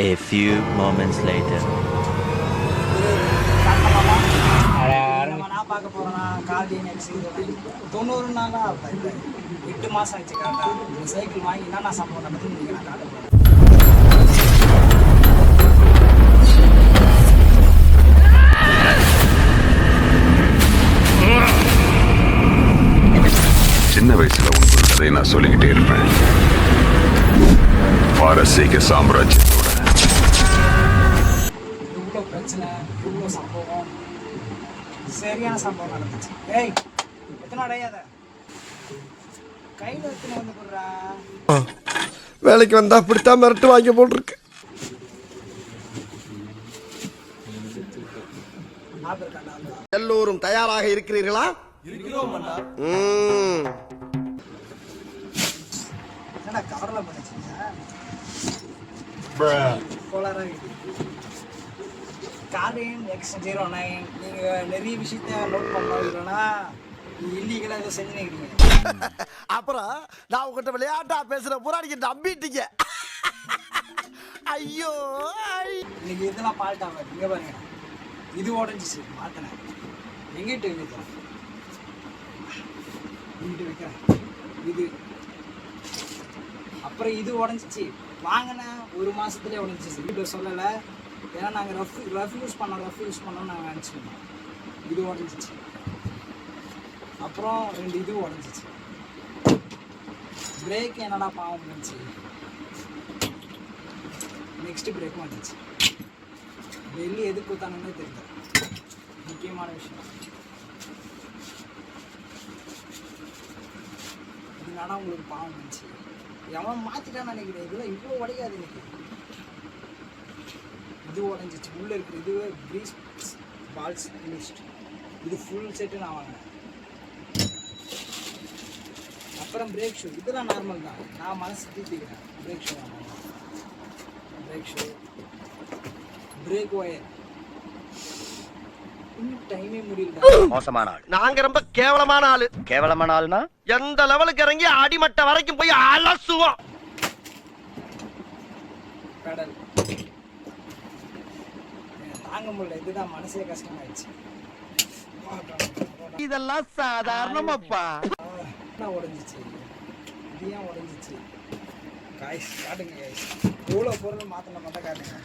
A few moments later. நம்ம நான் பார்க்க போகிறேன்னா கார்டி நெக்ஸ் தொண்ணூறு நாளா எட்டு மாதம் ஆச்சு கரெக்டா இந்த சைக்கிள் வாங்கி என்னென்ன சம்பவம் நான் காட்ட சின்ன வயசுல உனக்கு கதையை நான் சொல்லிக்கிட்டே இருப்பேன் பாரசீக சாம்ராஜ்யத்தோட பிரச்சனை. இவ்வளோ சம்பவம். சரியான சம்பவம் நடந்துச்சு. ஏய் எத்தனை அடையாத கையில் எத்தனை வந்து கொடுறா? வேலைக்கு வந்தா அப்படித்தான் மிரட்டு வாங்கி போட்டிருக்கு. எல்லோரும் தயாராக இருக்கிறீர்களா? கவரில் கார்டின் எக்ஸ் ஜீரோ நைன் நீங்கள் நிறைய விஷயத்த நோட் பண்ணணும். இல்லைன்னா இல்லீகலாக ஏதோ செஞ்சு நிற்கிறீங்க அப்புறம் நான் உங்ககிட்ட விளையாட்டா பேசுற பூரா நீங்க நம்பிட்டீங்க. ஐயோ. இன்னைக்கு இதெல்லாம் பால்ட்டாக இங்கே பாருங்க. இது உடஞ்சிச்சு மாற்றினேன் எங்கிட்ட வைக்கிறேன் இங்கிட்டு வைக்கிறேன். இது. அப்புறம் இது உடஞ்சிச்சு வாங்கின ஒரு மாசத்துலயே உடஞ்சிச்சு வீட்டில் சொல்லலை. ஏன்னா நாங்கள் ரஃப் ரஃப் யூஸ் பண்ணோம் ரஃப் யூஸ் பண்ணோம்னு நாங்கள் நினச்சிருந்தோம். இது உடஞ்சிச்சு அப்புறம் ரெண்டு இது உடஞ்சிச்சு. பிரேக் என்னடா பாவம் இருந்துச்சு? நெக்ஸ்ட் பிரேக்கும் வந்துச்சு. டெல்லி எதுக்கு கொடுத்தாங்கன்னு தெரியல. முக்கியமான விஷயம். இதனால உங்களுக்கு பாவம் இருந்துச்சு. எவன் மாற்றிட்டான்னு நினைக்கிறேன். இதெல்லாம் இவ்வளோ உடையாது இன்னைக்கு. இது உடஞ்சிச்சு உள்ள இருக்கிற இதுவே ப்ரீஸ் பால்ஸ் லிஸ்ட் இது ஃபுல் செட்டு நான் வாங்கினேன். அப்புறம் பிரேக் ஷூ இதெல்லாம் நார்மல் தான். நான் மனசு தீர்த்திக்கிறேன். Brake shoe brake shoe brake wire மோசமான ஆள். நாங்க ரொம்ப கேவலமான ஆளு. கேவலமான ஆள்னா? எந்த லெவலுக்கு இறங்கி அடிமட்ட வரைக்கும் போய் அலசுவோம். கடல் தாங்க முடியல. இதுதான் மனசே கஷ்டமாயிடுச்சு. இதெல்லாம் சாதாரணமாப்பா. உடஞ்சிச்சு. இது ஏன் உடஞ்சிச்சு. காய்ஸ் காட்டுங்க காய்ஸ் எவ்வளோ பொருள் மாற்றின மட்டும் காட்டுங்க.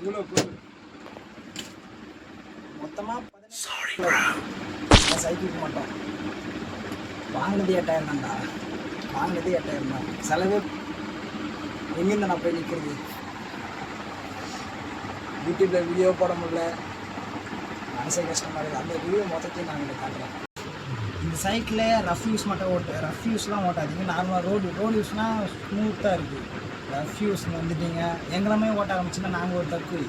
இவ்வளோ பொருள்? மொத்தமாக சைக்கிளுக்கு மட்டும். வாங்கினது எட்டாயிரம் தான்டா. வாங்கினது எட்டாயிரம் தான். செலவு எங்கேருந்து நான் போய் நிற்கிறது யூடியூப்பில் வீடியோ போட முடியல. மனசே கஷ்டமாக இருக்குது. அந்த வீடியோ மொத்தத்தையும் நான் உங்களுக்கு காட்டுறேன். இந்த சைக்கிளில் ரஃப் யூஸ் மட்டும் ஓட்டு ரஃப் யூஸ்லாம் ஓட்டாதீங்க. நார்மலாக ரோடு ரோடு யூஸ்னால் ஸ்மூத்தாக இருக்குது ரஃப் யூஸ் வந்துட்டீங்க. எங்களமே ஓட்ட ஆரம்பிச்சுன்னா நாங்கள் ஒரு தப்பு.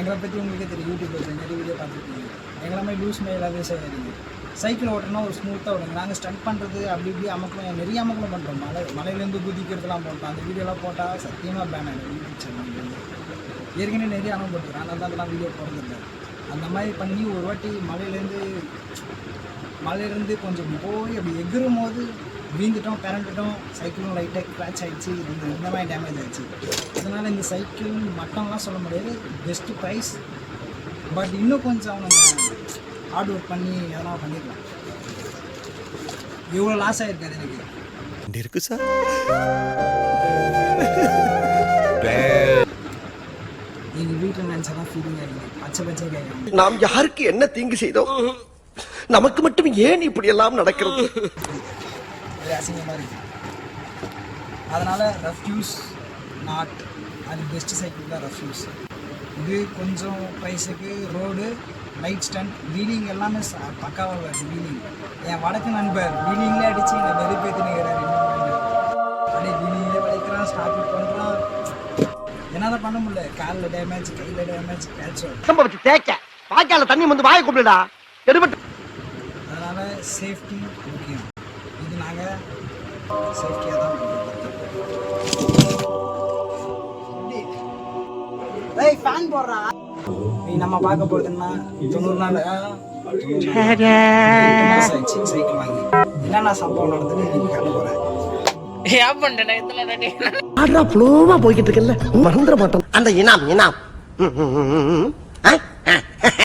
எங்களை பற்றி உங்களுக்கே தெரியும். யூடியூப்பில் நிறைய வீடியோ பார்த்துருக்கீங்க எங்களமே லூஸ் மேலாகவே செய்யாதீங்க சைக்கிள் ஓட்டணும் ஒரு ஸ்மூத்தாக ஓடுங்க. நாங்கள் ஸ்டண்ட் பண்ணுறது அப்படி இப்படி அமக்கலாம் நிறைய அமக்கலாம் பண்ணுறோம் மலை மலையிலேருந்து குதிக்கிறதுலாம் போட்டோம். அந்த வீடியோலாம் போட்டால் சத்தியமாக பேன் ஆகிடும் யூடியூப் சேனல் ஏற்கனவே நிறைய அனுபவப்பட்டுருக்கேன் அதனால தான் அதெல்லாம் வீடியோ போடுறதில்ல. அந்த மாதிரி பண்ணி ஒரு வாட்டி மலையிலேருந்து மலையிலேருந்து கொஞ்சம் போய் அப்படி எகிரும் போது வீந்துட்டோம் பிறண்டுட்டோம் சைக்கிளும் லைட்டாக கிராச் ஆகிடுச்சு இந்த இந்த மாதிரி டேமேஜ் ஆகிடுச்சு அதனால் இந்த சைக்கிள் மட்டம்லாம் சொல்ல முடியாது. பெஸ்ட்டு ப்ரைஸ் பட் இன்னும் கொஞ்சம் அவனுங்க ஹார்ட் ஒர்க் பண்ணி எதனா பண்ணிருக்கலாம் இவ்வளோ லாஸ் ஆகிருக்காது எனக்கு. இருக்குது சார் நினச்சாதான் ஃபீலிங் ஆகிடுது பச்சை பச்சை கேட்குறாங்க நாம் யாருக்கு என்ன தீங்கு செய்தோம் நமக்கு மட்டும் ஏன் இப்படி எல்லாம் நடக்கிறது? இது அசிங்கமாக இருக்குது அதனால் ரஃப்யூஸ் நாட் அது பெஸ்ட் சைக்கிள் தான் ரஃப்யூஸ் இது கொஞ்சம் ப்ரைஸுக்கு ரோடு லைட் ஸ்டண்ட் வீலிங் எல்லாமே பக்காவாக வருது வீலிங் என் வடக்கு நண்பர் வீலிங்லேயே அடித்து என்னை வெறுப்பேற்றி என்னால் பண்ண முடியல. காலில் டேமேஜ் கையில் டேமேஜ் கேட்சோ வச்சு தேக்க வாய்க்கால தண்ணி வந்து வாய கூப்பிடுடா. எடுபட்டு. அதனால் சேஃப்டி முக்கியம். இது நாங்கள் சேஃப்டியாக தான் ஏய் ஃபேன் போடுறா. நீ நம்ம பார்க்க போறதுன்னா தொண்ணூறு நாள் சைக்கிள் வாங்கி. என்னென்ன சம்பவம் நீங்க போறேன் ஏன் பண்றேன் போய்கிட்டு இருக்கல மறந்துட மாட்டோம். அந்த இனாம் இனாம். ம், ம், ம்,